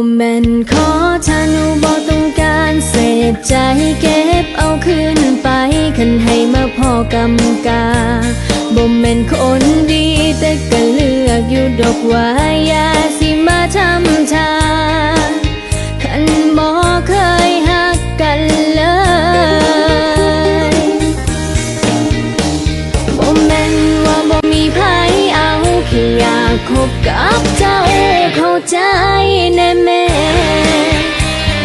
บ่แม่นขอทานุบอต้องการเศษใจเก็บเอาคืนไปคันให้มาพอกำกาบ่แม่นคนดีแต่ก็เลือกอยู่ดอกว่าอย่าากคบกับเจ้าเข้าใจแน่แม่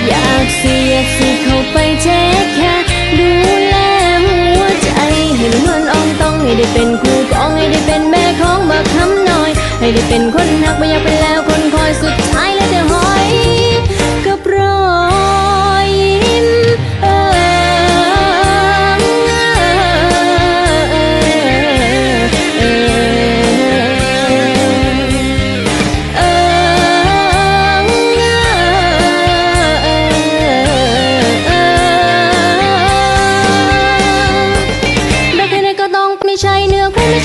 อยากเสียสิเข้าไปเช็คแค่ดูแลหัวใจให้มันนวลอ่องต้องให้ได้เป็นครูกองให้ได้เป็นแม่ของบักคำน้อย ให้ได้เป็นคนหักไม่อยากเป็นแล้ว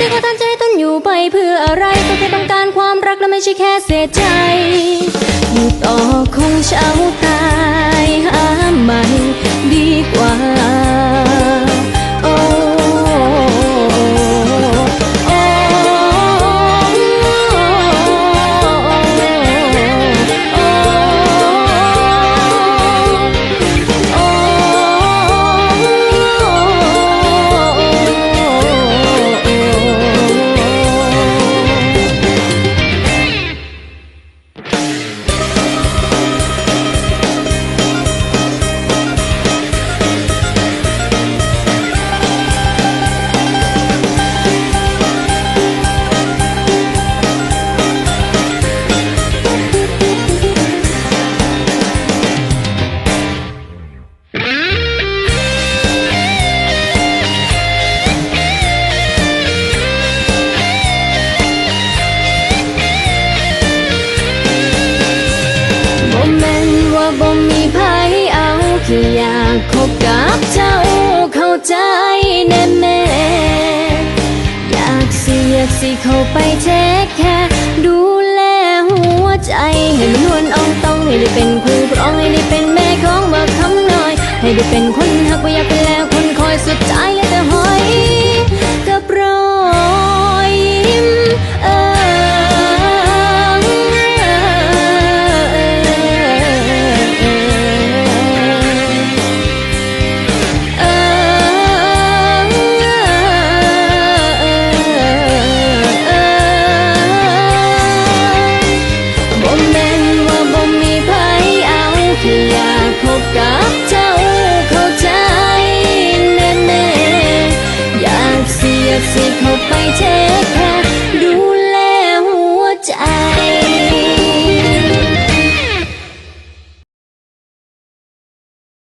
เนื้อคู่ไม่ใช่ว่าตั้งใจต้นอยู่ไปเพื่ออะไรก็แค่ต้องการความรักและไม่ใช่แค่เสียใจอยู่ต่อคงเช้าตา เอาแค่อยากคบกับเจ้าเข้าใจแน่แม่อยากสิอยากสิเข้าไปเทคแค่ดูแลหัวใจ ให้มันนวลอ่องต้องให้ได้เป็นคู่ครองให้ได้เป็นแม่ของบอกคำน้อย ให้ได้เป็นคนหักบ่อยากเป็นแล้วคนคอยสุดท้าย